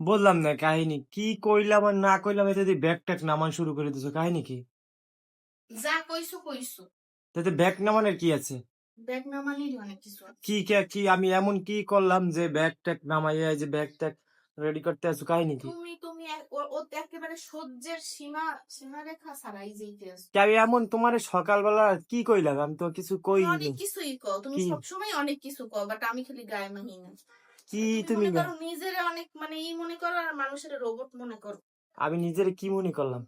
বললাম না কাহিনী। কি কইলাম আর না কইলাম এতে দিয়ে ব্যাগ ট্যাগ নামান শুরু করে দিছো কাহিনী কি? যা কইছো কইছো। তাতে ব্যাগ নামানোর কি আছে? ব্যাগ নামানিরই অনেক কিছু আছে। কি কে- কি আমি এমন কি করলাম যে ব্যাগ ট্যাগ নামাইয়া এই যে ব্যাগ ট্যাগ রেডি করতে আছো কাহিনী কি? তুমি তুমি এক- ও ও তো একেবারে সহ্যের সীমা সীমারেখা ছাড়াই যেতে আছো। কে আমি এমন তোমার সকালবেলা কি কইলাম? আমি তো কিছু কইনি অনেক কিছুই কও তুমি কি? সবসময় অনেক কিছু কও বাট আমি খালি গায়ে মাহি না কি তুমি তুমি নিজের অনেক মানে ই মনে করো আর মানুষের রোবট মনে করো? আমি নিজের কি মনে করলাম?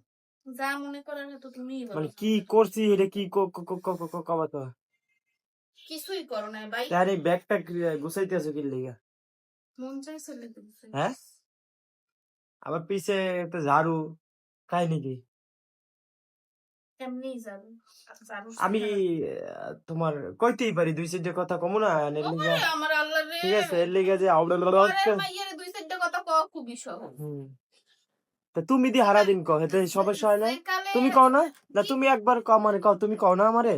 যা মনে করার তো তুমিই মানে কি করছি এটা কি ক- ক- ক- ক- ক- কবা তো। কিছুই করো না ভাই। তার এই ব্যাগ ট্যাগ গুছাইতে আছো কি লিগা? মন চাইছে। হ্যাঁ? আবার পিছে একটা ঝাড়ু কাহিনী কি এমনিই যাবে যাব আমি তোমার কইতেই পারি দুই কথা কমু না ঠিক আছে এর লিগা যে তা তুমি দি হারা দিন কও এতে সমস্যা হয় না। তুমি কও না? না তুমি একবার কও আমারে কও তুমি কও না আমারে?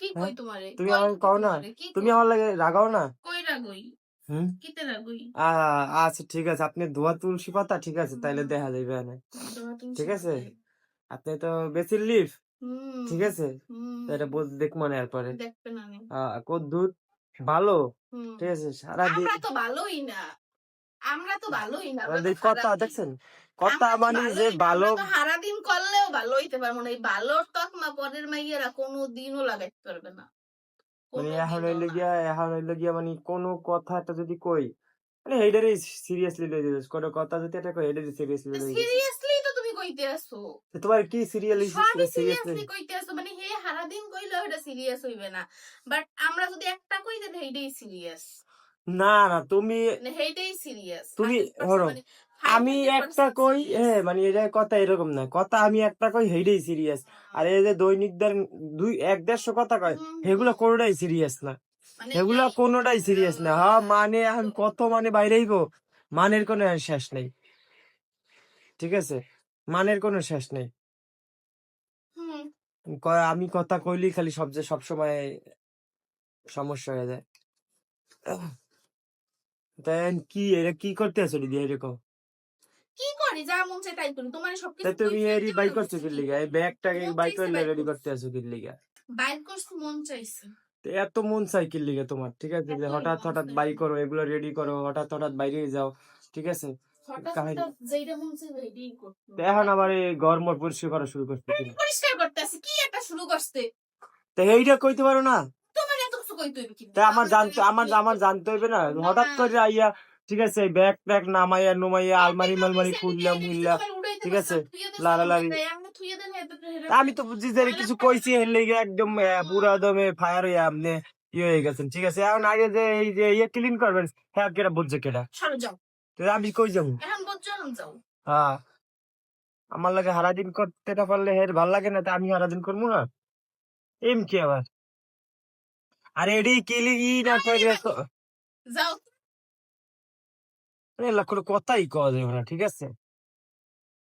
কি কই হ্যাঁ? তোমারে? তুমি আমাকে কও না? তুমি আমার লাগে রাগাও না? কই রাগই? আচ্ছা ঠিক আছে আপনি ধোয়া তুলসী পাতা ঠিক আছে তাইলে দেখা যাবে না ঠিক আছে? আপনি তো বেশি লিভ ঠিক আছে? এটা বুঝ মনে এরপরে দেখবে না। কদ্দুর ভালো? ঠিক আছে সারাদিন আমরা তো ভালোই না। আমরা তো ভালোই না কথা দেখছেন? কথা মানে যে ভালো আমরা তো সারাদিন করলেও ভালো হইতে পারব না। এই ভালোর তকমা পরের মাইয়েরা কোনো দিনও লাগাইতে পারবে না। মানে কোনোদিনও এখন হইল গিয়া এখন হইল গিয়া মানে কোনো কথাটা যদি কই মানে এইটারই সিরিয়াসলি লই দিস কোনো কথা যদি এটা কই এইটারই সিরিয়াসলি লই দিস তোমার কি সিরিয়ালি সবই সিরিয়াসলি মানে হে সারাদিন কইলেও এটা সিরিয়াস হইবে না। বাট আমরা যদি একটা কই এইটাই সিরিয়াস না না তুমি মানে সিরিয়াস তুমি- ধরো, মানে আমি একটা কই হ্যাঁ মানে এটা কথা এরকম না কথা আমি একটা কই হেইটাই সিরিয়াস আর এই যে দৈনিক দের- দুই এক দেড়শো কথা কয় সেগুলো কোনোটাই সিরিয়াস না। মানে এগুলা কোনোটাই সিরিয়াস না। হ্যাঁ মানে এখন কত মানে বাইরেইব মানের কোনো শেষ নেই। ঠিক আছে? মানের কোনো শেষ নেই। হুম, ক- আমি কথা কইলি খালি সব যে সবসময় সমস্যা হয়ে যায়। দেন কি এটা কি করতে আছো দিদি এরকম? কি করি? যা মন চায় তাই করি। তোমার সবকিছু তাই তুমি এরি বাই করছ কি লিগা? এই ব্যাগটাকে মন বাই চাইছে করলে বাইর রেডি করছি। করতে আছো কি লিগা? বাইর করছি মন চাইছে। তো এত মন লিগে তোমার? ঠিক আছে যে হঠাৎ মন হঠাৎ চাই। বাই করো এগুলো রেডি করো হঠাৎ হঠাৎ বাইরে যাও। ঠিক আছে? এখন আবার ঘর পরিষ্কার করা শুরু পরিষ্কার কি একটা শুরু করতে তো এইটা কইতে পারো না? তোমার এত কিছু কইতে হইবে কি তা আমার জানতে আমার আমার জানতে হইবে না? হঠাৎ করে আইয়া ঠিক আছে ব্যাগ নামাইয়া নুমাইয়া আলমারি মালমারি খুললা মুললা ঠিক আছে? তা আমি তো বুঝছি যে কিছু কইছি এর লেগে একদম আহ, পুরা দমে ফায়ার হইয়া আপনি ইয়ে হয়ে গেছেন ঠিক আছে? এখন আগে যে এই যে ইয়ে ক্লিন করবেন হ্যাঁ কেটা বুঝছে কেটা তো আমি কই যাব হ্যাঁ আমার লাগে হারাদিন করতে না পারলে হের ভালো লাগে না তা আমি হারাদিন করব না। এম কি আবার আরে এডি কিলি ই না করে যাও। আরে এলা কথাই কওয়া যাবে না ঠিক আছে।